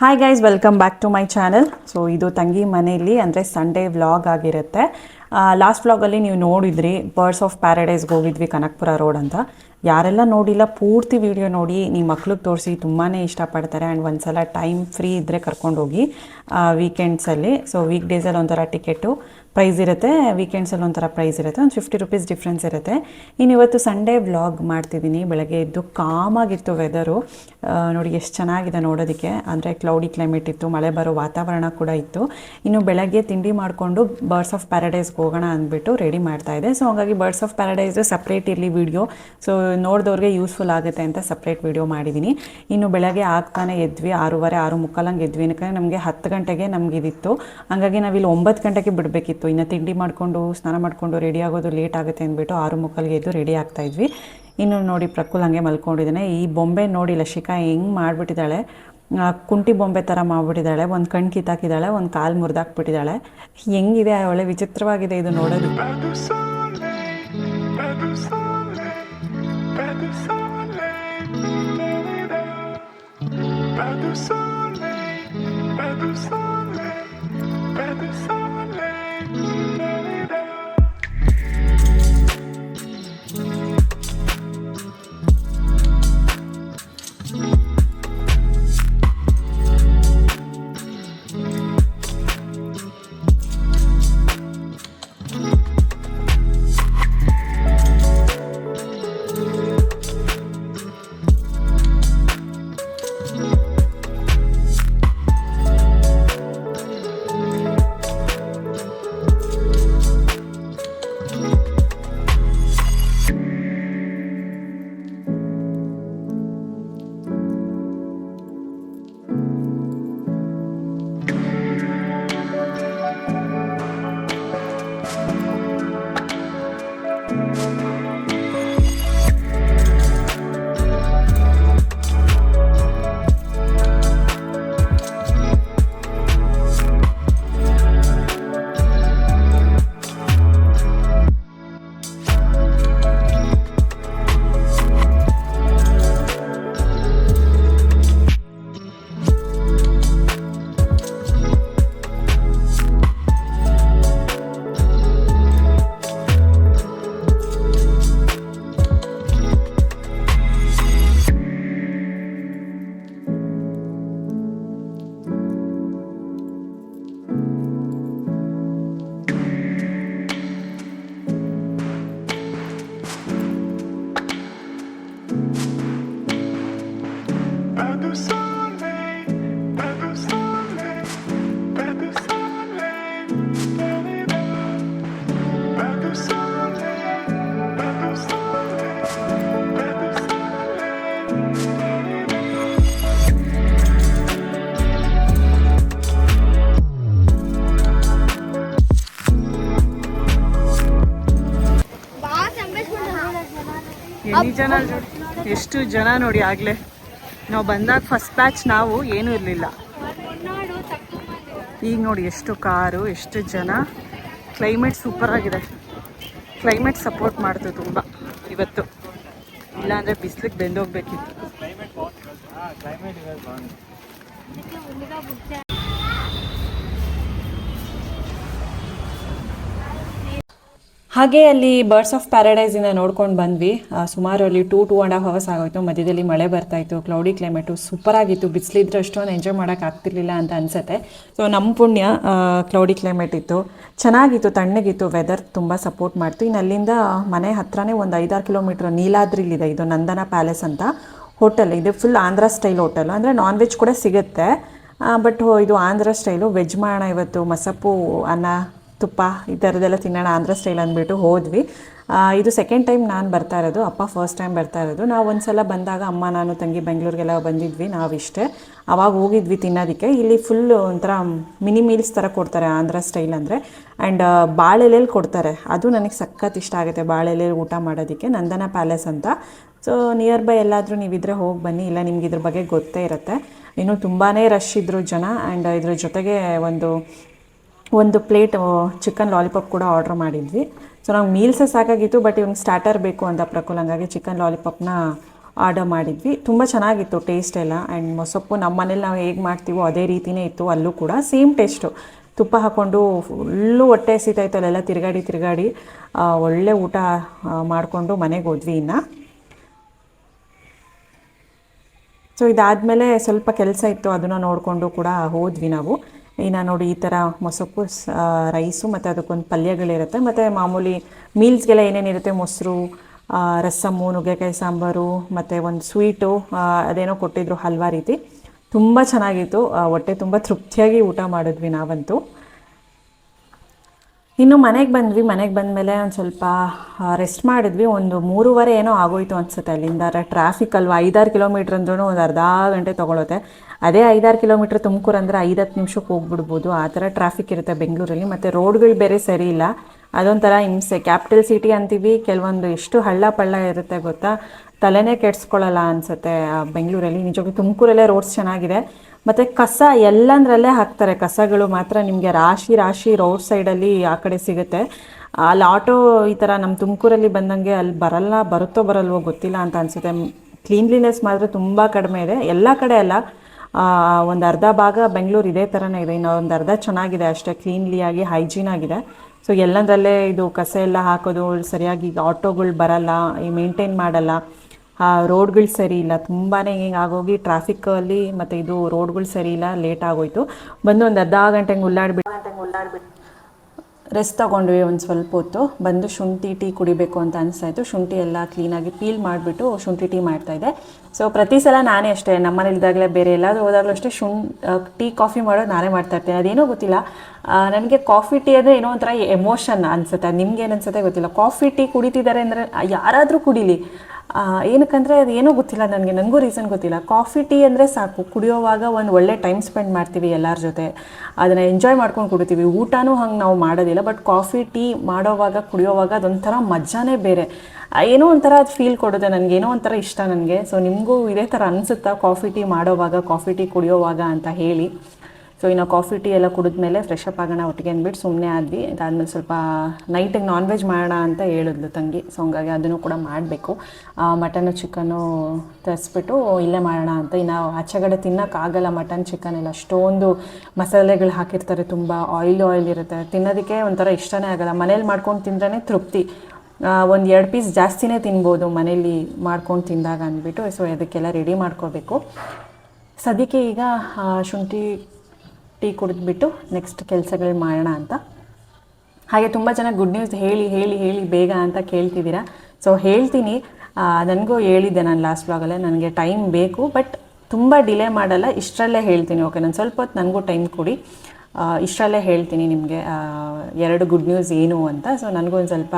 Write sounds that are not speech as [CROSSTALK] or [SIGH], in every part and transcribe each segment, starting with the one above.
hi guys welcome back to my channel so ಇದು ತಂಗಿ ಮನೆಯಲ್ಲಿ, ಅಂದರೆ ಸಂಡೇ ವ್ಲಾಗ್ ಆಗಿರುತ್ತೆ. ಲಾಸ್ಟ್ ವ್ಲಾಗಲ್ಲಿ ನೀವು ನೋಡಿದ್ರಿ ಬರ್ಡ್ಸ್ ಆಫ್ ಪ್ಯಾರಡೈಸ್ಗೆ ಹೋಗಿದ್ವಿ ಕನಕಪುರ ರೋಡ್ ಅಂತ. ಯಾರೆಲ್ಲ ನೋಡಿಲ್ಲ, ಪೂರ್ತಿ ವಿಡಿಯೋ ನೋಡಿ ನಿಮ್ಮ ಮಕ್ಳಿಗೆ ತೋರಿಸಿ ತುಂಬಾ ಇಷ್ಟಪಡ್ತಾರೆ. ಆ್ಯಂಡ್ ಒಂದ್ಸಲ ಟೈಮ್ ಫ್ರೀ ಇದ್ದರೆ ಕರ್ಕೊಂಡೋಗಿ ವೀಕೆಂಡ್ಸಲ್ಲಿ ಸೊ ವೀಕ್ ಡೇಸಲ್ಲಿ ಒಂಥರ ಟಿಕೆಟು ಪ್ರೈಸ್ ಇರುತ್ತೆ ವೀಕೆಂಡ್ಸಲ್ಲಿ ಒಂಥರ ಪ್ರೈಸ್ ಇರುತ್ತೆ, ಒಂದು ಫಿಫ್ಟಿ ರುಪೀಸ್ ಡಿಫ್ರೆನ್ಸ್ ಇರುತ್ತೆ. ಇನ್ನು ಇವತ್ತು ಸಂಡೇ ವ್ಲಾಗ್ ಮಾಡ್ತಿದ್ದೀನಿ, ಬೆಳಗ್ಗೆ ಇದ್ದು ಕಾಮಾಗಿತ್ತು ವೆದರು ನೋಡಿ ಎಷ್ಟು ಚೆನ್ನಾಗಿದೆ ನೋಡೋದಕ್ಕೆ. ಅಂದರೆ ಕ್ಲೌಡಿ ಕ್ಲೈಮೇಟ್ ಇತ್ತು, ಮಳೆ ಬರೋ ವಾತಾವರಣ ಕೂಡ ಇತ್ತು. ಇನ್ನು ಬೆಳಗ್ಗೆ ತಿಂಡಿ ಮಾಡಿಕೊಂಡು ಬರ್ಡ್ಸ್ ಆಫ್ ಪ್ಯಾರಡೈಸ್ಗೆ ಹೋಗೋಣ ಅಂದ್ಬಿಟ್ಟು ರೆಡಿ ಮಾಡ್ತಾ ಇದೆ ಸೊ ಹಾಗಾಗಿ ಬರ್ಡ್ಸ್ ಆಫ್ ಪ್ಯಾರಡೈಸ್ ಸಪ್ರೇಟ್ ಇರಲಿ ವಿಡಿಯೋ ಸೊ ನೋಡಿದವ್ರಿಗೆ ಯೂಸ್ಫುಲ್ ಆಗುತ್ತೆ ಅಂತ ಸಪ್ರೇಟ್ ವಿಡಿಯೋ ಮಾಡಿದ್ದೀನಿ. ಇನ್ನು ಬೆಳಗ್ಗೆ ಆಗ್ತಾನೆ ಎದ್ವಿ, ಆರೂವರೆ, ಆರು ಮುಕ್ಕಾಲಂಗೆ ಎದ್ವಿ. ಯಾಕಂದರೆ ನಮಗೆ ಹತ್ತು ಗಂಟೆಗೆ ನಮಗೆ ಇದಿತ್ತು. ಹಾಗಾಗಿ ನಾವಿಲ್ಲಿ ಒಂಬತ್ತು ಗಂಟೆಗೆ ಬಿಡಬೇಕಿತ್ತು. ಇನ್ನು ತಿಂಡಿ ಮಾಡಿಕೊಂಡು ಸ್ನಾನ ಮಾಡಿಕೊಂಡು ರೆಡಿ ಆಗೋದು ಲೇಟ್ ಆಗುತ್ತೆ ಅಂದ್ಬಿಟ್ಟು ಆರು ಮುಕ್ಕಾಲ್ಗೆ ಎದ್ದು ರೆಡಿ ಆಗ್ತಾ ಇದ್ವಿ ಇನ್ನು ನೋಡಿ ಪ್ರಕುಲ್ ಹಂಗೆ ಮಲ್ಕೊಂಡಿದ್ದಾನೆ ಈ ಬೊಂಬೆ ನೋಡಿ ಲಶಿಕಾ ಹೆಂಗೆ ಮಾಡಿಬಿಟ್ಟಿದ್ದಾಳೆ ಕುಂಟಿ ಬೊಂಬೆ ಥರ ಮಾಡಿಬಿಟ್ಟಿದ್ದಾಳೆ ಒಂದು ಕಣ್ಣು ಕಿತ್ತಾಕಿದ್ದಾಳೆ ಒಂದು ಕಾಲು ಮುರಿದಾಕ್ಬಿಟ್ಟಿದ್ದಾಳೆ ಹೆಂಗಿದೆ ಒಳ್ಳೆ ವಿಚಿತ್ರವಾಗಿದೆ ಇದು ನೋಡೋದು de soleil, ಎಲ್ಲಿ ಜನ ಎಷ್ಟು ಜನ ನೋಡಿ ಆಗಲೇ. ನಾವು ಬಂದಾಗ ಫಸ್ಟ್ ಬ್ಯಾಚ್ ನಾವು ಏನೂ ಇರಲಿಲ್ಲ. ಈಗ ನೋಡಿ ಎಷ್ಟು ಕಾರು ಎಷ್ಟು ಜನ. ಕ್ಲೈಮೇಟ್ ಸೂಪರ್ ಆಗಿದೆ. ಕ್ಲೈಮೇಟ್ ಸಪೋರ್ಟ್ ಮಾಡ್ತು ತುಂಬ ಇವತ್ತು. ಇಲ್ಲಾಂದರೆ ಬಿಸಿಲಿಗೆ ಬೆಂದೋಗ್ಬೇಕಿತ್ತು. ಹಾಗೆ ಅಲ್ಲಿ ಬರ್ಡ್ಸ್ ಆಫ್ ಪ್ಯಾರಡೈಸಿಂದ ನೋಡ್ಕೊಂಡು ಬಂದ್ವಿ. ಸುಮಾರು ಅಲ್ಲಿ two two and half hours ಆಗೋಯ್ತು. ಮಧ್ಯದಲ್ಲಿ ಮಳೆ ಬರ್ತಾ ಇತ್ತು ಕ್ಲೌಡಿ ಕ್ಲೈಮೇಟು ಸೂಪರ್ ಆಗಿತ್ತು. ಬಿಸಿಲಿದ್ರೆ ಅಷ್ಟೊಂದು ಎಂಜಾಯ್ ಮಾಡೋಕೆ ಆಗ್ತಿರ್ಲಿಲ್ಲ ಅಂತ ಅನ್ಸುತ್ತೆ. ಸೊ ನಮ್ಮ ಪುಣ್ಯ ಕ್ಲೌಡಿ ಕ್ಲೈಮೇಟ್ ಇತ್ತು. ಚೆನ್ನಾಗಿತ್ತು, ತಣ್ಣಗಿತ್ತು ವೆದರ್ ತುಂಬ ಸಪೋರ್ಟ್ ಮಾಡ್ತು. ಇನ್ನು ಅಲ್ಲಿಂದ ಮನೆ ಹತ್ರನೇ ಒಂದು ಐದಾರು ಕಿಲೋಮೀಟ್ರ್ ನೀಲಾದ್ರಿಲಿದೆ ಇದು ನಂದನ ಪ್ಯಾಲೇಸ್ ಅಂತ ಹೋಟೆಲ್ ಇದು ಫುಲ್ ಆಂಧ್ರ ಸ್ಟೈಲ್ ಹೋಟೆಲ್ ಅಂದರೆ ನಾನ್ ವೆಜ್ ಕೂಡ ಸಿಗುತ್ತೆ. ಬಟ್ ಇದು ಆಂಧ್ರ ಸ್ಟೈಲು ವೆಜ್ ಮಾಡೋಣ ಇವತ್ತು. ಮಸಪ್ಪು ಅನ್ನ ತುಪ್ಪ ಈ ಥರದ್ದೆಲ್ಲ ತಿನ್ನೋಣ ಆಂಧ್ರ ಸ್ಟೈಲ್ ಅಂದ್ಬಿಟ್ಟು ಹೋದ್ವಿ. ಇದು ಸೆಕೆಂಡ್ ಟೈಮ್ ನಾನು ಬರ್ತಾ ಇರೋದು, ಅಪ್ಪ ಫಸ್ಟ್ ಟೈಮ್ ಬರ್ತಾ ಇರೋದು. ನಾವು ಒಂದ್ಸಲ ಬಂದಾಗ ಅಮ್ಮ, ನಾನು, ತಂಗಿ ಬೆಂಗಳೂರಿಗೆಲ್ಲ ಬಂದಿದ್ವಿ ನಾವಿಷ್ಟೇ. ಅವಾಗ ಹೋಗಿದ್ವಿ ತಿನ್ನೋದಕ್ಕೆ. ಇಲ್ಲಿ ಫುಲ್ ಒಂಥರ ಮಿನಿ ಮೀಲ್ಸ್ ಥರ ಕೊಡ್ತಾರೆ ಆಂಧ್ರ ಸ್ಟೈಲ್ ಅಂದರೆ. ಆ್ಯಂಡ್ ಬಾಳೆಲೆಯಲ್ಲಿ ಕೊಡ್ತಾರೆ. ಅದು ನನಗೆ ಸಖತ್ ಇಷ್ಟ ಆಗುತ್ತೆ ಬಾಳೆಲೆಯಲ್ಲಿ ಊಟ ಮಾಡೋದಕ್ಕೆ, ನಂದನ ಪ್ಯಾಲೇಸ್ ಅಂತ. ಸೊ ನಿಯರ್ ಬೈ ಎಲ್ಲಾದರೂ ನೀವಿದ್ರೆ ಹೋಗಿ ಬನ್ನಿ. ಇಲ್ಲ, ನಿಮ್ಗೆ ಇದ್ರ ಬಗ್ಗೆ ಗೊತ್ತೇ ಇರುತ್ತೆ. ಇನ್ನು ತುಂಬಾ ರಶ್ ಇದ್ದರು ಜನ. ಆ್ಯಂಡ್ ಇದ್ರ ಜೊತೆಗೆ ಒಂದು ಒಂದು ಪ್ಲೇಟ್ ಚಿಕನ್ ಲಾಲಿಪಾಪ್ ಕೂಡ ಆರ್ಡ್ರ್ ಮಾಡಿದ್ವಿ. ಸೊ ನಂಗೆ ಮೀಲ್ಸ ಸಾಕಾಗಿತ್ತು ಬಟ್ ಇವ್ನಿಗೆ ಸ್ಟಾರ್ಟರ್ ಬೇಕು ಅಂತ ಪ್ರಕುಲ್. ಹಂಗಾಗಿ ಚಿಕನ್ ಲಾಲಿಪಾಪ್ನ ಆರ್ಡರ್ ಮಾಡಿದ್ವಿ. ತುಂಬ ಚೆನ್ನಾಗಿತ್ತು ಟೇಸ್ಟ್ ಎಲ್ಲ. ಆ್ಯಂಡ್ ಮೊಸಪ್ಪು ನಮ್ಮ ಮನೇಲಿ ನಾವು ಹೇಗೆ ಮಾಡ್ತೀವೋ ಅದೇ ರೀತಿಯೇ ಇತ್ತು ಅಲ್ಲೂ ಕೂಡ. ಸೇಮ್ ಟೇಸ್ಟು ತುಪ್ಪ ಹಾಕ್ಕೊಂಡು ಫುಲ್ಲು ಹೊಟ್ಟೆ ಹಸಿತಾಯ್ತು ಅಲ್ಲೆಲ್ಲ ತಿರುಗಾಡಿ ತಿರುಗಾಡಿ ಒಳ್ಳೆ ಊಟ ಮಾಡಿಕೊಂಡು ಮನೆಗೆ ಹೋದ್ವಿ ಇನ್ನು. ಸೊ ಇದಾದಮೇಲೆ ಸ್ವಲ್ಪ ಕೆಲಸ ಇತ್ತು, ಅದನ್ನು ನೋಡಿಕೊಂಡು ಕೂಡ ಹೋದ್ವಿ ನಾವು. ಇನ್ನು ನೋಡಿ ಈ ಥರ ಆ, ರೈಸು ಮತ್ತು ಅದಕ್ಕೊಂದು ಪಲ್ಯಗಳಿರುತ್ತೆ. ಮತ್ತು ಮಾಮೂಲಿ ಮೀಲ್ಸ್ಗೆಲ್ಲ ಏನೇನಿರುತ್ತೆ? ಮೊಸರು ರಸಮ್ಮು ನುಗ್ಗೆಕಾಯಿ ಸಾಂಬಾರು ಮತ್ತು ಒಂದು ಸ್ವೀಟು ಅದೇನೋ ಕೊಟ್ಟಿದ್ರು ಹಲ್ವಾ ರೀತಿ. ತುಂಬ ಚೆನ್ನಾಗಿತ್ತು. ಹೊಟ್ಟೆ ತುಂಬ ತೃಪ್ತಿಯಾಗಿ ಊಟ ಮಾಡಿದ್ವಿ ನಾವಂತೂ. ಇನ್ನು ಮನೆಗೆ ಬಂದ್ವಿ, ಮನೆಗೆ ಬಂದಮೇಲೆ ಒಂದು ಸ್ವಲ್ಪ ರೆಸ್ಟ್ ಮಾಡಿದ್ವಿ. ಒಂದು ಮೂರುವರೆ ಏನೋ ಆಗೋಯ್ತು ಅನ್ಸುತ್ತೆ ಅಲ್ಲಿಂದ. ಟ್ರಾಫಿಕ್ ಅಲ್ವಾ? ಐದಾರು ಕಿಲೋಮೀಟ್ರ್ ಅಂದ್ರೂ ಒಂದು ಅರ್ಧ ಗಂಟೆ ತೊಗೊಳುತ್ತೆ. ಅದೇ ಐದಾರು ಕಿಲೋಮೀಟ್ರ್ ತುಮಕೂರು ಅಂದರೆ ಐದು ಹತ್ತು ನಿಮಿಷಕ್ಕೆ ಹೋಗ್ಬಿಡ್ಬೋದು. ಆ ಥರ ಟ್ರಾಫಿಕ್ ಇರುತ್ತೆ ಬೆಂಗಳೂರಲ್ಲಿ. ಮತ್ತು ರೋಡ್ಗಳು ಬೇರೆ ಸರಿ ಇಲ್ಲ. ಅದೊಂಥರ ಹಿಂಸೆ. ಕ್ಯಾಪಿಟಲ್ ಸಿಟಿ ಅಂತೀವಿ. ಕೆಲವೊಂದು ಎಷ್ಟು ಹಳ್ಳ ಪಳ್ಳ ಇರುತ್ತೆ ಗೊತ್ತಾ? ತಲೆನೇ ಕೆಡ್ಸ್ಕೊಳ್ಳಲ್ಲ ಅನಿಸುತ್ತೆ ಬೆಂಗಳೂರಲ್ಲಿ. ನಿಜವಾಗ್ಲೂ ತುಮಕೂರಲ್ಲೇ ರೋಡ್ಸ್ ಚೆನ್ನಾಗಿದೆ. ಮತ್ತು ಕಸ ಎಲ್ಲಂದ್ರಲ್ಲೇ ಹಾಕ್ತಾರೆ. ಕಸಗಳು ಮಾತ್ರ ನಿಮಗೆ ರಾಶಿ ರಾಶಿ ರೋಡ್ ಸೈಡಲ್ಲಿ ಆ ಕಡೆ ಸಿಗುತ್ತೆ. ಅಲ್ಲಿ ಆಟೋ ಈ ಥರ ನಮ್ಮ ತುಮಕೂರಲ್ಲಿ ಬಂದಂಗೆ ಅಲ್ಲಿ ಬರಲ್ಲ, ಬರುತ್ತೋ, ಬರಲ್ವೋ ಗೊತ್ತಿಲ್ಲ ಅಂತ ಅನಿಸುತ್ತೆ. ಕ್ಲೀನ್ಲಿನೆಸ್ ಮಾತ್ರ ತುಂಬ ಕಡಿಮೆ ಇದೆ. ಎಲ್ಲ ಕಡೆ ಅಲ್ಲ. ಒಂದು ಅರ್ಧ ಭಾಗ ಬೆಂಗಳೂರು ಇದೇ ಥರನೇ ಇದೆ. ಇನ್ನು ಒಂದು ಅರ್ಧ ಚೆನ್ನಾಗಿದೆ ಅಷ್ಟೇ. ಕ್ಲೀನ್ಲಿಯಾಗಿ ಹೈಜೀನ್ ಆಗಿದೆ. ಸೊ ಎಲ್ಲಂದ್ರಲ್ಲೇ ಇದು ಕಸ ಎಲ್ಲ ಹಾಕೋದು, ಸರಿಯಾಗಿ ಈಗ ಆಟೋಗಳು ಬರಲ್ಲ, ಈ ಮೇಂಟೈನ್ ಮಾಡಲ್ಲ. ಆ, ರೋಡ್ಗಳು ಸರಿ ಇಲ್ಲ. ತುಂಬಾ ಹಿಂಗೆ ಆಗೋಗಿ ಟ್ರಾಫಿಕ್ಕಲ್ಲಿ ಮತ್ತು ಇದು ರೋಡ್ಗಳು ಸರಿ ಇಲ್ಲ ಲೇಟ್ ಆಗೋಯ್ತು. ಬಂದು ಒಂದು ಅರ್ಧ ಗಂಟೆಗೆ ಉಳ್ಳಾಡ್ಬಿಟ್ಟು ರೆಸ್ಟ್ ತಗೊಂಡ್ವಿ ಒಂದು ಸ್ವಲ್ಪ ಹೊತ್ತು. ಬಂದು ಶುಂಠಿ ಟೀ ಕುಡಿಬೇಕು ಅಂತ ಅನಿಸ್ತಾಯಿತ್ತು. ಶುಂಠಿ ಎಲ್ಲ ಕ್ಲೀನಾಗಿ ಪೀಲ್ ಮಾಡಿಬಿಟ್ಟು ಶುಂಠಿ ಟೀ ಮಾಡ್ತಾ ಇದೆ ಸೊ ಪ್ರತಿ ಸಲ ನಾನೇ ಅಷ್ಟೇ. ನಮ್ಮ ಮನೇಲಿದ್ದಾಗಲೇ ಬೇರೆ ಎಲ್ಲಾದರೂ ಹೋದಾಗಲೂ ಅಷ್ಟೇ ಶುಂ ಟೀ ಕಾಫಿ ಮಾಡೋದು ನಾನೇ ಮಾಡ್ತಾ ಇರ್ತೀನಿ. ಅದೇನೋ ಗೊತ್ತಿಲ್ಲ. ನನಗೆ ಕಾಫಿ ಟೀ ಅಂದರೆ ಏನೋ ಒಂಥರ ಎಮೋಷನ್ ಅನ್ಸುತ್ತೆ. ನಿಮ್ಗೆ ಏನು ಅನ್ಸುತ್ತೆ ಗೊತ್ತಿಲ್ಲ. ಕಾಫಿ ಟೀ ಕುಡಿತಿದ್ದಾರೆ ಅಂದರೆ ಯಾರಾದರೂ ಕುಡೀಲಿ. ಏನಕ್ಕಂದರೆ ಅದು ಏನೂ ಗೊತ್ತಿಲ್ಲ, ನನಗೆ ನನಗೂ ರೀಸನ್ ಗೊತ್ತಿಲ್ಲ. ಕಾಫಿ ಟೀ ಅಂದರೆ ಸಾಕು. ಕುಡಿಯೋವಾಗ ಒಂದು ಒಳ್ಳೆ ಟೈಮ್ ಸ್ಪೆಂಡ್ ಮಾಡ್ತೀವಿ ಎಲ್ಲರ ಜೊತೆ. ಅದನ್ನು ಎಂಜಾಯ್ ಮಾಡ್ಕೊಂಡು ಕುಡಿತೀವಿ. ಊಟನೂ ಹಂಗೆ ನಾವು ಮಾಡೋದಿಲ್ಲ ಬಟ್ ಕಾಫಿ ಟೀ ಮಾಡೋವಾಗ, ಕುಡಿಯೋವಾಗ ಅದೊಂಥರ ಮಜಾನೇ ಬೇರೆ. ಏನೋ ಒಂಥರ ಅದು ಫೀಲ್ ಕೊಡೋದೆ ನನಗೆ ಏನೋ ಒಂಥರ ಇಷ್ಟ ನನಗೆ. ಸೊ ನಿಮಗೂ ಇದೇ ಥರ ಅನಿಸುತ್ತಾ ಕಾಫಿ ಟೀ ಮಾಡೋವಾಗ ಕಾಫಿ ಟೀ ಕುಡಿಯೋವಾಗ ಅಂತ ಹೇಳಿ. ಸೊ ಇನ್ನು ಕಾಫಿ ಟೀ ಎಲ್ಲ ಕುಡಿದ್ಮೇಲೆ ಫ್ರೆಶ್ ಅಪ್ ಆಗೋಣ ಒಟ್ಟಿಗೆ ಅಂದ್ಬಿಟ್ಟು ಸುಮ್ಮನೆ ಆದ್ವಿ. ಅದಾದ್ಮೇಲೆ ಸ್ವಲ್ಪ ನೈಟಿಗೆ ನಾನ್ ವೆಜ್ ಮಾಡೋಣ ಅಂತ ಹೇಳಿದ್ಲು ತಂಗಿ. ಸೊ ಹಂಗಾಗಿ ಅದನ್ನು ಕೂಡ ಮಾಡಬೇಕು. ಮಟನು ಚಿಕನು ತರಿಸ್ಬಿಟ್ಟು ಇಲ್ಲೇ ಮಾಡೋಣ ಅಂತ. ಇನ್ನು ಆಚೆಗಡೆ ತಿನ್ನೋಕ್ಕಾಗಲ್ಲ ಮಟನ್ ಚಿಕನ್ ಎಲ್ಲ. ಅಷ್ಟೊಂದು ಮಸಾಲೆಗಳು ಹಾಕಿರ್ತಾರೆ ತುಂಬ. ಆಯಿಲ್ ಆಯಿಲ್ ಇರುತ್ತೆ. ತಿನ್ನೋದಕ್ಕೆ ಒಂಥರ ಇಷ್ಟನೇ ಆಗಲ್ಲ. ಮನೇಲಿ ಮಾಡ್ಕೊಂಡು ತಿಂದ್ರೇ ತೃಪ್ತಿ. ಒಂದು ಎರಡು ಪೀಸ್ ಜಾಸ್ತಿನೇ ತಿನ್ಬೋದು ಮನೇಲಿ ಮಾಡ್ಕೊಂಡು ತಿಂದಾಗ ಅಂದ್ಬಿಟ್ಟು. ಸೊ ಅದಕ್ಕೆಲ್ಲ ರೆಡಿ ಮಾಡ್ಕೋಬೇಕು. ಸದ್ಯಕ್ಕೆ ಈಗ ಶುಂಠಿ ಟೀ ಕುಡಿದ್ಬಿಟ್ಟು ನೆಕ್ಸ್ಟ್ ಕೆಲಸಗಳು ಮಾಡೋಣ ಅಂತ. ಹಾಗೆ ತುಂಬ ಜನ ಗುಡ್ ನ್ಯೂಸ್ ಹೇಳಿ ಹೇಳಿ ಹೇಳಿ ಬೇಗ ಅಂತ ಕೇಳ್ತಿದ್ದೀರಾ. ಸೊ ಹೇಳ್ತೀನಿ. ನನಗೂ ಹೇಳಿದ್ದೆ ನಾನು ಲಾಸ್ಟ್ ಬ್ಲಾಗಲ್ಲೇ ನನಗೆ ಟೈಮ್ ಬೇಕು ಬಟ್ ತುಂಬ ಡಿಲೇ ಮಾಡಲ್ಲ. ಇಷ್ಟರಲ್ಲೇ ಹೇಳ್ತೀನಿ ಓಕೆ ನಾನು ಸ್ವಲ್ಪ ಹೊತ್ತು ನನಗೂ ಟೈಮ್ ಕೊಡಿ. ಇಷ್ಟರಲ್ಲೇ ಹೇಳ್ತೀನಿ ನಿಮಗೆ ಎರಡು ಗುಡ್ ನ್ಯೂಸ್ ಏನು ಅಂತ. ಸೊ ನನಗೊಂದು ಸ್ವಲ್ಪ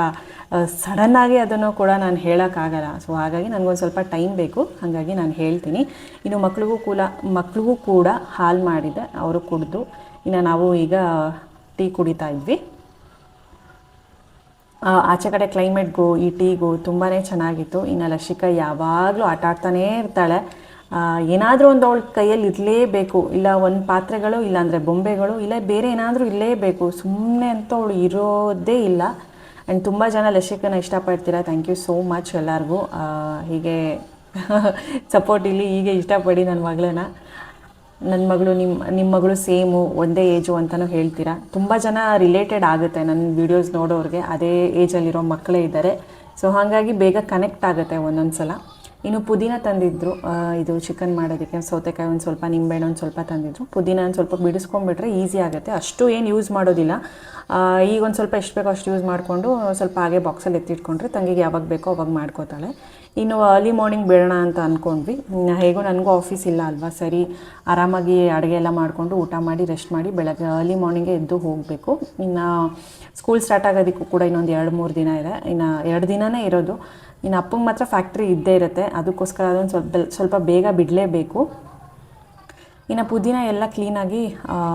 ಸಡನ್ನಾಗಿ ಅದನ್ನು ಕೂಡ ನಾನು ಹೇಳೋಕ್ಕಾಗಲ್ಲ. ಸೊ ಹಾಗಾಗಿ ನನಗೊಂದು ಸ್ವಲ್ಪ ಟೈಮ್ ಬೇಕು. ಹಾಗಾಗಿ ನಾನು ಹೇಳ್ತೀನಿ. ಇನ್ನು ಮಕ್ಳಿಗೂ ಕೂಡ ಮಕ್ಳಿಗೂ ಕೂಡ ಹಾಲು ಮಾಡಿದೆ ಅವರು ಕುಡಿದು. ಇನ್ನು ನಾವು ಈಗ ಟೀ ಕುಡಿತಾ ಇದ್ವಿ. ಆಚೆ ಕಡೆ ಕ್ಲೈಮೇಟ್ಗೂ ಈ ಟೀಗೂ ತುಂಬಾ ಚೆನ್ನಾಗಿತ್ತು. ಇನ್ನು ಲಶಿಕಾ ಯಾವಾಗಲೂ ಆಟ ಆಡ್ತಾನೇ ಇರ್ತಾಳೆ. ಏನಾದರೂ ಒಂದು ಅವಳ ಕೈಯಲ್ಲಿ ಇರಲೇಬೇಕು, ಇಲ್ಲ ಒಂದು ಪಾತ್ರೆಗಳು ಇಲ್ಲಾಂದರೆ ಬೊಂಬೆಗಳು, ಇಲ್ಲ ಬೇರೆ ಏನಾದರೂ ಇರಲೇಬೇಕು. ಸುಮ್ಮನೆ ಅಂತ ಅವಳು ಇರೋದೇ ಇಲ್ಲ. ಆ್ಯಂಡ್ ತುಂಬ ಜನ ಲಸಿಕನ ಇಷ್ಟಪಡ್ತೀರಾ? ಥ್ಯಾಂಕ್ ಯು ಸೋ ಮಚ್ ಎಲ್ಲರಿಗೂ. ಹೀಗೆ [LAUGHS] ಸಪೋರ್ಟ್ ಇಲ್ಲಿ ಹೀಗೆ ಇಷ್ಟಪಡಿ ನನ್ನ ಮಗಳನ್ನ. ನನ್ನ ಮಗಳು ನಿಮ್ಮ ನಿಮ್ಮ ಮಗಳು ಸೇಮು ಒಂದೇ ಏಜು ಅಂತಲೂ ಹೇಳ್ತೀರಾ? ತುಂಬ ಜನ ರಿಲೇಟೆಡ್ ಆಗುತ್ತೆ ನನ್ನ ವೀಡಿಯೋಸ್ ನೋಡೋರಿಗೆ. ಅದೇ ಏಜಲ್ಲಿರೋ ಮಕ್ಕಳೇ ಇದ್ದಾರೆ. ಸೊ ಹಾಗಾಗಿ ಬೇಗ ಕನೆಕ್ಟ್ ಆಗುತ್ತೆ ಒಂದೊಂದು ಸಲ ಇನ್ನು ಪುದೀನ ತಂದಿದ್ರು. ಇದು ಚಿಕನ್ ಮಾಡೋದಕ್ಕೆ ಸೌತೆಕಾಯಿ ಒಂದು ಸ್ವಲ್ಪ ನಿಂಬೆಹಣ್ಣು ಒಂದು ಸ್ವಲ್ಪ ತಂದಿದ್ರು. ಪುದೀನ ಒಂದು ಸ್ವಲ್ಪ ಬಿಡಿಸ್ಕೊಂಡ್ಬಿಟ್ರೆ ಈಸಿ ಆಗುತ್ತೆ. ಅಷ್ಟು ಏನು ಯೂಸ್ ಮಾಡೋದಿಲ್ಲ. ಈಗ ಒಂದು ಸ್ವಲ್ಪ ಎಷ್ಟು ಬೇಕೋ ಅಷ್ಟು ಯೂಸ್ ಮಾಡಿಕೊಂಡು ಸ್ವಲ್ಪ ಹಾಗೆ ಬಾಕ್ಸಲ್ಲಿ ಎತ್ತಿಟ್ಕೊಂಡ್ರೆ ತಂಗಿಗೆ ಯಾವಾಗ ಬೇಕೋ ಅವಾಗ ಮಾಡ್ಕೋತಾಳೆ. ಇನ್ನು ಅರ್ಲಿ ಮಾರ್ನಿಂಗ್ ಬೇಡೋಣ ಅಂತ ಅಂದ್ಕೊಂಡ್ವಿ ಹೇಗೂ ನನಗೂ ಆಫೀಸ್ ಇಲ್ಲ ಅಲ್ವಾ? ಸರಿ, ಆರಾಮಾಗಿ ಅಡುಗೆ ಎಲ್ಲ ಮಾಡಿಕೊಂಡು ಊಟ ಮಾಡಿ ರೆಸ್ಟ್ ಮಾಡಿ ಬೆಳಗ್ಗೆ ಅರ್ಲಿ ಮಾರ್ನಿಂಗೇ ಎದ್ದು ಹೋಗಬೇಕು. ಇನ್ನು ಸ್ಕೂಲ್ ಸ್ಟಾರ್ಟ್ ಆಗೋದಕ್ಕೂ ಕೂಡ ಇನ್ನೊಂದು ಎರಡು ಮೂರು ದಿನ ಇದೆ. ಇನ್ನು ಎರಡು ದಿನವೇ ಇರೋದು. ಇನ್ನು ಅಪ್ಪಂಗೆ ಮಾತ್ರ ಫ್ಯಾಕ್ಟ್ರಿ ಇದ್ದೇ ಇರುತ್ತೆ. ಅದಕ್ಕೋಸ್ಕರ ಅದೊಂದು ಸ್ವಲ್ಪ ಸ್ವಲ್ಪ ಬೇಗ ಬಿಡಲೇಬೇಕು. ಇನ್ನು ಪುದೀನ ಎಲ್ಲ ಕ್ಲೀನಾಗಿ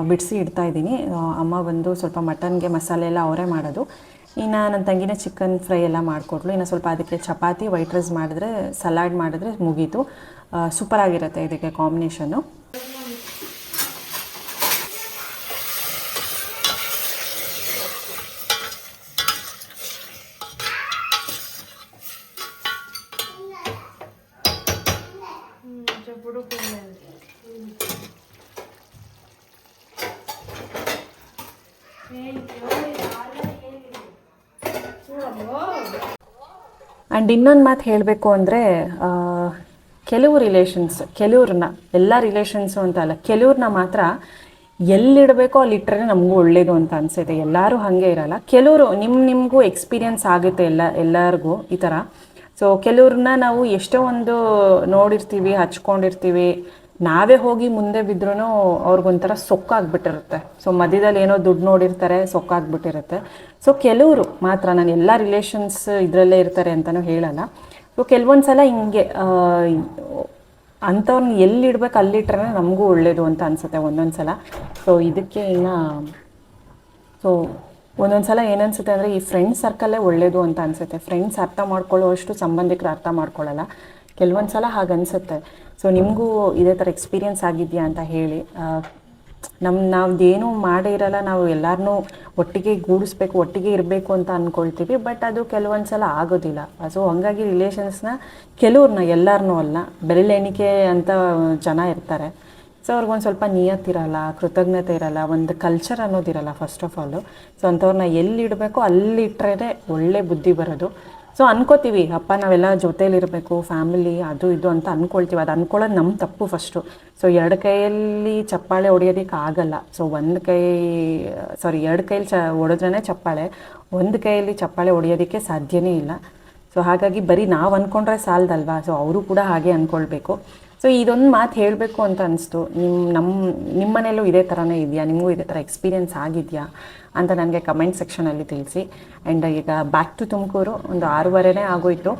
ಬಿಡಿಸಿ ಇಡ್ತಾ ಇದ್ದೀನಿ. ಅಮ್ಮ ಬಂದು ಸ್ವಲ್ಪ ಮಟನ್ಗೆ ಮಸಾಲೆ ಎಲ್ಲ ಅವರೇ ಮಾಡೋದು. ಇನ್ನು ನನ್ನ ತಂಗಿನ ಚಿಕನ್ ಫ್ರೈ ಎಲ್ಲ ಮಾಡಿಕೊಟ್ಲು. ಇನ್ನು ಸ್ವಲ್ಪ ಅದಕ್ಕೆ ಚಪಾತಿ ವೈಟ್ ರೈಸ್ ಮಾಡಿದ್ರೆ ಸಲಾಡ್ ಮಾಡಿದ್ರೆ ಮುಗೀತು. ಸೂಪರಾಗಿರುತ್ತೆ ಇದಕ್ಕೆ ಕಾಂಬಿನೇಷನ್ನು ಆ್ಯಂಡ್ ಇನ್ನೊಂದು ಮಾತು ಹೇಳಬೇಕು ಅಂದರೆ ಕೆಲವು ರಿಲೇಷನ್ಸ್ ಕೆಲವ್ರನ್ನ ಎಲ್ಲ ರಿಲೇಷನ್ಸು ಅಂತ ಅಲ್ಲ ಕೆಲವ್ರನ್ನ ಮಾತ್ರ ಎಲ್ಲಿಡಬೇಕೋ ಅಲ್ಲಿ ಇಟ್ಟರೆ ನಮಗೂ ಒಳ್ಳೇದು ಅಂತ ಅನಿಸುತ್ತೆ. ಎಲ್ಲರೂ ಹಾಗೆ ಇರಲ್ಲ. ಕೆಲವರು ನಿಮ್ಮ ನಿಮಗೂ ಎಕ್ಸ್ಪೀರಿಯನ್ಸ್ ಆಗುತ್ತೆ ಎಲ್ಲ ಎಲ್ಲರಿಗೂ ಈ ಥರ ಸೊ ಕೆಲವ್ರನ್ನ ನಾವು ಎಷ್ಟೋ ಒಂದು ನೋಡಿರ್ತೀವಿ, ಹಚ್ಕೊಂಡಿರ್ತೀವಿ. ನಾವೇ ಹೋಗಿ ಮುಂದೆ ಬಿದ್ರೂ ಅವ್ರಿಗೊಂಥರ ಸೊಕ್ಕಾಗ್ಬಿಟ್ಟಿರುತ್ತೆ. ಸೊ ಮಧ್ಯದಲ್ಲಿ ಏನೋ ದುಡ್ಡು ನೋಡಿರ್ತಾರೆ, ಸೊಕ್ಕಾಗ್ಬಿಟ್ಟಿರುತ್ತೆ. ಸೊ ಕೆಲವರು ಮಾತ್ರ, ನಾನು ಎಲ್ಲ ರಿಲೇಷನ್ಸ್ ಇದರಲ್ಲೇ ಇರ್ತಾರೆ ಅಂತಲೂ ಹೇಳಲ್ಲ. ಸೊ ಕೆಲವೊಂದು ಸಲ ಹಿಂಗೆ ಅಂಥವ್ರನ್ನ ಎಲ್ಲಿಡ್ಬೇಕು ಅಲ್ಲಿಟ್ರೆ ನಮಗೂ ಒಳ್ಳೇದು ಅಂತ ಅನಿಸುತ್ತೆ ಒಂದೊಂದು ಸಲ ಸೊ ಇದಕ್ಕೆ ಇನ್ನು ಸೊ ಒಂದೊಂದು ಸಲ ಏನನ್ಸುತ್ತೆ ಅಂದರೆ ಈ ಫ್ರೆಂಡ್ಸ್ ಸರ್ಕಲ್ಲೇ ಒಳ್ಳೇದು ಅಂತ ಅನಿಸುತ್ತೆ. ಫ್ರೆಂಡ್ಸ್ ಅರ್ಥ ಮಾಡ್ಕೊಳ್ಳೋಷ್ಟು ಸಂಬಂಧಿಕರು ಅರ್ಥ ಮಾಡ್ಕೊಳ್ಳಲ್ಲ. ಕೆಲವೊಂದು ಸಲ ಹಾಗೆ ಅನಿಸುತ್ತೆ. ಸೊ ನಿಮಗೂ ಇದೇ ಥರ ಎಕ್ಸ್ಪೀರಿಯನ್ಸ್ ಆಗಿದೆಯಾ ಅಂತ ಹೇಳಿ ನಮ್ಮ ನಾವ್ದೇನು ಮಾಡೇ ಇರಲ್ಲ, ನಾವು ಎಲ್ಲರನ್ನೂ ಒಟ್ಟಿಗೆ ಗೂಡಿಸ್ಬೇಕು, ಒಟ್ಟಿಗೆ ಇರಬೇಕು ಅಂತ ಅಂದ್ಕೊಳ್ತೀವಿ ಬಟ್ ಅದು ಕೆಲವೊಂದು ಸಲ ಆಗೋದಿಲ್ಲ. ಸೊ ಹಂಗಾಗಿ ರಿಲೇಷನ್ಸ್ನ ಕೆಲವ್ರನ್ನ ಎಲ್ಲರನ್ನೂ ಅಲ್ಲ, ಬೆರಳೆಣಿಕೆ ಅಂತ ಜನ ಇರ್ತಾರೆ. ಸೊ ಅವ್ರಿಗೊಂದು ಸ್ವಲ್ಪ ನಿಯತ್ತಿರಲ್ಲ ಕೃತಜ್ಞತೆ ಇರಲ್ಲ, ಒಂದು ಕಲ್ಚರ್ ಅನ್ನೋದಿರಲ್ಲ ಫಸ್ಟ್ ಆಫ್ ಆಲು ಸೊ ಅಂಥವ್ರನ್ನ ಎಲ್ಲಿ ಇಡಬೇಕು, ಅಲ್ಲಿ ಇಟ್ಟರೆ ಒಳ್ಳೆ ಬುದ್ಧಿ ಬರೋದು. ಸೊ ಅನ್ಕೋತೀವಿ, ಅಪ್ಪ, ನಾವೆಲ್ಲ ಜೊತೇಲಿರಬೇಕು ಫ್ಯಾಮಿಲಿ ಅದು ಇದು ಅಂತ ಅಂದ್ಕೊಳ್ತೀವಿ ಅದು ಅಂದ್ಕೊಳ್ಳೋದು ನಮ್ಮ ತಪ್ಪು ಫಸ್ಟು ಸೊ ಎರಡು ಕೈಯಲ್ಲಿ ಚಪ್ಪಾಳೆ ಹೊಡೆಯೋದಕ್ಕೆ ಆಗಲ್ಲ. ಸೊ ಒಂದು ಕೈ ಸಾರಿ ಎರಡು ಕೈಯಲ್ಲಿ ಚ ಹೊಡೆದ್ರೇ ಚಪ್ಪಾಳೆ, ಒಂದು ಕೈಯಲ್ಲಿ ಚಪ್ಪಾಳೆ ಹೊಡೆಯೋದಕ್ಕೆ ಸಾಧ್ಯನೇ ಇಲ್ಲ. ಸೊ ಹಾಗಾಗಿ ಬರೀ ನಾವು ಅಂದ್ಕೊಂಡ್ರೆ ಸಾಲದಲ್ವಾ? ಸೊ ಅವರು ಕೂಡ ಹಾಗೆ ಅಂದ್ಕೊಳ್ಬೇಕು ಸೊ ಇದೊಂದು ಮಾತು ಹೇಳಬೇಕು ಅಂತ ಅನಿಸ್ತು. ನಿಮ್ಮ ನಮ್ಮ ನಿಮ್ಮ ಮನೇಲೂ ಇದೇ ಥರನೇ ಇದೆಯಾ? ನಿಮಗೂ ಇದೇ ಥರ ಎಕ್ಸ್ಪೀರಿಯೆನ್ಸ್ ಆಗಿದೆಯಾ? ಅಂತ ನನಗೆ ಕಮೆಂಟ್ ಸೆಕ್ಷನಲ್ಲಿ ತಿಳಿಸಿ. ಆ್ಯಂಡ್ ಈಗ ಬ್ಯಾಕ್ ಟು ತುಮಕೂರು, ಒಂದು ಆರೂವರೆನೇ ಆಗೋಯಿತು.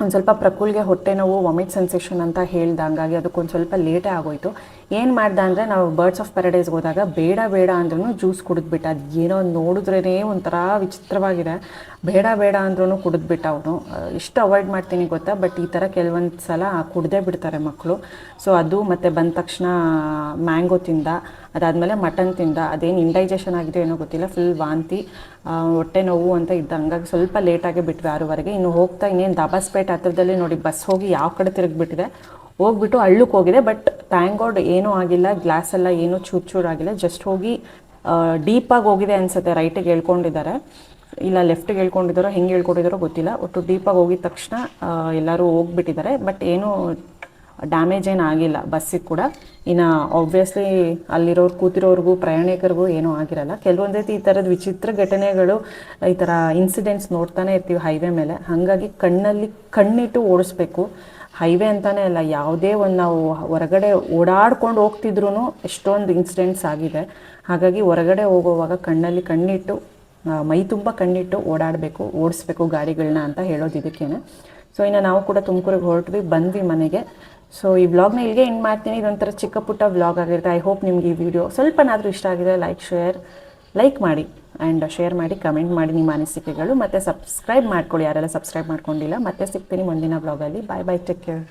ಒಂದು ಸ್ವಲ್ಪ ಪ್ರಕುಲ್ಗೆ ಹೊಟ್ಟೆ ನೋವು ವಾಮಿಟ್ ಸೆನ್ಸೇಷನ್ ಅಂತ ಹೇಳ್ದೆ ಹಂಗಾಗಿ ಅದಕ್ಕೊಂದು ಸ್ವಲ್ಪ ಲೇಟೇ ಆಗೋಯ್ತು. ಏನು ಮಾಡ್ದೆ ಅಂದರೆ ನಾವು ಬರ್ಡ್ಸ್ ಆಫ್ ಪ್ಯಾರಡೈಸ್ಗೆ ಹೋದಾಗ ಬೇಡ ಬೇಡ ಅಂದ್ರೂ ಜ್ಯೂಸ್ ಕುಡಿದ್ಬಿಟ್ಟ. ಅದು ಏನೋ ನೋಡಿದ್ರೇ ಒಂಥರ ವಿಚಿತ್ರವಾಗಿದೆ. ಬೇಡ ಬೇಡ ಅಂದ್ರೂ ಕುಡಿದ್ಬಿಟ್ಟ ಅವನು. ಇಷ್ಟು ಅವಾಯ್ಡ್ ಮಾಡ್ತೀನಿ ಗೊತ್ತಾ? ಬಟ್ ಈ ಥರ ಕೆಲವೊಂದು ಸಲ ಕುಡ್ದೇ ಬಿಡ್ತಾರೆ ಮಕ್ಕಳು ಸೊ ಅದು ಮತ್ತು ಬಂದ ತಕ್ಷಣ ಮ್ಯಾಂಗೋ ತಿಂದ, ಅದಾದಮೇಲೆ ಮಟನ್ ತಿಂದ, ಅದೇನು ಇಂಡೈಜೆಷನ್ ಆಗಿದೆ ಏನೋ ಗೊತ್ತಿಲ್ಲ ಫುಲ್ ವಾಂತಿ ಹೊಟ್ಟೆ ನೋವು ಅಂತ ಇದ್ದ. ಹಂಗಾಗಿ ಸ್ವಲ್ಪ ಲೇಟಾಗಿ ಬಿಟ್ವಿ ಆರೂವರೆಗೆ. ಇನ್ನು ಹೋಗ್ತಾ ಇನ್ನೇನು ದಬಾಸ್ಪೇಟ್ ಹತ್ರದಲ್ಲಿ ನೋಡಿ ಬಸ್ ಹೋಗಿ ಯಾವ ಕಡೆ ತಿರುಗಿಬಿಟ್ಟಿದೆ? ಹೋಗ್ಬಿಟ್ಟು ಹಳ್ಳಕ್ಕೆ ಹೋಗಿದೆ ಬಟ್ ಥ್ಯಾಂಕ್ ಗಾಡ್ ಏನೂ ಆಗಿಲ್ಲ ಗ್ಲಾಸ್ ಎಲ್ಲ ಏನೂ ಚೂರು ಚೂರು ಆಗಿಲ್ಲ ಜಸ್ಟ್ ಹೋಗಿ ಡೀಪಾಗಿ ಹೋಗಿದೆ ಅನ್ಸುತ್ತೆ ರೈಟಿಗೆ ಹೇಳ್ಕೊಂಡಿದ್ದಾರೆ. ಇಲ್ಲ ಲೆಫ್ಟಿಗೆ ಹೇಳ್ಕೊಂಡಿದ್ದಾರೋ, ಹೆಂಗೆ ಹೇಳ್ಕೊಂಡಿದ್ದಾರೋ ಗೊತ್ತಿಲ್ಲ, ಒಟ್ಟು ಡೀಪಾಗಿ ಹೋಗಿದ ತಕ್ಷಣ ಎಲ್ಲರೂ ಹೋಗ್ಬಿಟ್ಟಿದ್ದಾರೆ ಬಟ್ ಏನೂ ಡ್ಯಾಮೇಜ್ ಏನು ಆಗಿಲ್ಲ ಬಸ್ಸಿಗೆ ಕೂಡ. ಇನ್ನು ಆಬ್ವಿಯಸ್ಲಿ ಅಲ್ಲಿರೋರು, ಕೂತಿರೋರಿಗೂ, ಪ್ರಯಾಣಿಕರಿಗೂ ಏನೂ ಆಗಿರಲ್ಲ. ಕೆಲವೊಂದು ರೀತಿ ಈ ಥರದ ವಿಚಿತ್ರ ಘಟನೆಗಳು, ಈ ಥರ ಇನ್ಸಿಡೆಂಟ್ಸ್ ನೋಡ್ತಾನೆ ಇರ್ತೀವಿ ಹೈವೇ ಮೇಲೆ. ಹಾಗಾಗಿ ಕಣ್ಣಲ್ಲಿ ಕಣ್ಣಿಟ್ಟು ಓಡಿಸ್ಬೇಕು. ಹೈವೇ ಅಂತಾನೆ ಅಲ್ಲ, ಯಾವುದೇ ಒಂದು ನಾವು ಹೊರಗಡೆ ಓಡಾಡ್ಕೊಂಡು ಹೋಗ್ತಿದ್ರು ಎಷ್ಟೊಂದು ಇನ್ಸಿಡೆಂಟ್ಸ್ ಆಗಿದೆ. ಹಾಗಾಗಿ ಹೊರಗಡೆ ಹೋಗುವಾಗ ಕಣ್ಣಲ್ಲಿ ಕಣ್ಣಿಟ್ಟು ಮೈ ತುಂಬ ಕಣ್ಣಿಟ್ಟು ಓಡಾಡಬೇಕು, ಓಡಿಸ್ಬೇಕು ಗಾಡಿಗಳನ್ನ ಅಂತ ಹೇಳೋದು ಇದಕ್ಕೇನೆ. ಸೊ ಇನ್ನು ನಾವು ಕೂಡ ತುಮಕೂರಿಗೆ ಹೊರಟ್ವಿ, ಬಂದ್ವಿ ಮನೆಗೆ. ಸೊ ಈ ವ್ಲಾಗ್ನ ಇಲ್ಲಿಗೆ ಎಂಡ್ ಮಾಡ್ತೀನಿ. ಇದೊಂಥರ ಚಿಕ್ಕ ಪುಟ್ಟ ವ್ಲಾಗ್ ಆಗಿರುತ್ತೆ. ಐ ಹೋಪ್ ನಿಮ್ಗೆ ಈ ವಿಡಿಯೋ ಸ್ವಲ್ಪನಾದರೂ ಇಷ್ಟ ಆಗಿದೆ ಲೈಕ್ ಶೇರ್ ಲೈಕ್ ಮಾಡಿ. ಆ್ಯಂಡ್ ಶೇರ್ ಮಾಡಿ ಕಮೆಂಟ್ ಮಾಡಿ ನಿಮ್ಮ ಅನಿಸಿಕೆಗಳು. ಮತ್ತು ಸಬ್ಸ್ಕ್ರೈಬ್ ಮಾಡ್ಕೊಳ್ಳಿ. ಯಾರೆಲ್ಲ ಸಬ್ಸ್ಕ್ರೈಬ್ ಮಾಡ್ಕೊಂಡಿಲ್ಲ, ಮತ್ತೆ ಸಿಗ್ತೀನಿ ಮುಂದಿನ ಬ್ಲಾಗಲ್ಲಿ ಬಾಯ್ ಬಾಯ್ ಟೇಕ್ ಕೇರ್